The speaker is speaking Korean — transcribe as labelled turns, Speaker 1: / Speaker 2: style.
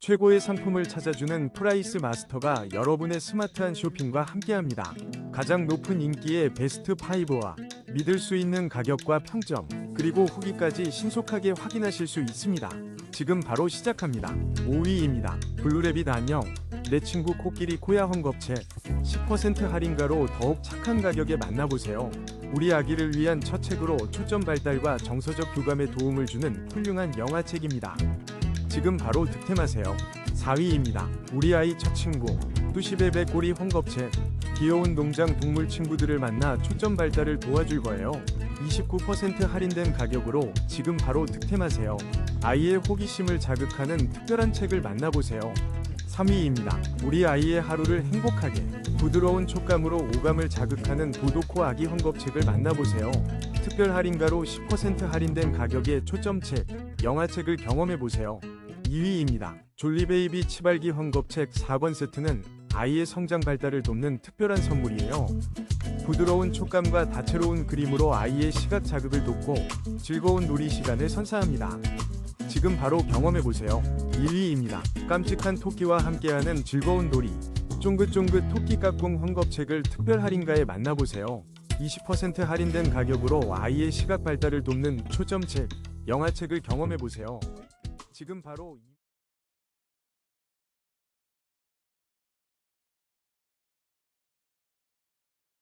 Speaker 1: 최고의 상품을 찾아주는 프라이스 마스터가 여러분의 스마트한 쇼핑과 함께합니다. 가장 높은 인기의 베스트 5와 믿을 수 있는 가격과 평점, 그리고 후기까지 신속하게 확인하실 수 있습니다. 지금 바로 시작합니다. 5위입니다. 블루레빗 안녕. 내 친구 코끼리 코야 헝겊채 10% 할인가로 더욱 착한 가격에 만나보세요. 우리 아기를 위한 첫 책으로 초점 발달과 정서적 교감에 도움을 주는 훌륭한 영화책입니다. 지금 바로 득템하세요. 4위입니다. 우리 아이 첫 친구 뚜시베베 꼬리 헝겊채 귀여운 농장 동물 친구들을 만나 초점 발달을 도와줄 거예요. 29% 할인된 가격으로 지금 바로 득템하세요. 아이의 호기심을 자극하는 특별한 책을 만나보세요. 3위입니다. 우리 아이의 하루를 행복하게 부드러운 촉감으로 오감을 자극하는 도도코 아기 헝겊책을 만나보세요. 특별 할인가로 10% 할인된 가격의 초점책, 영화책을 경험해보세요. 2위입니다. 졸리베이비 치발기 헝겊책 4권 세트는 아이의 성장 발달을 돕는 특별한 선물이에요. 부드러운 촉감과 다채로운 그림으로 아이의 시각 자극을 돕고 즐거운 놀이 시간을 선사합니다. 지금 바로 경험해보세요. 1위입니다. 깜찍한 토끼와 함께하는 즐거운 놀이. 쫑긋쫑긋 토끼 깍꿍 헝겊책을 특별 할인가에 만나보세요. 20% 할인된 가격으로 아이의 시각 발달을 돕는 초점책, 영화책을 경험해보세요. 지금 바로 이-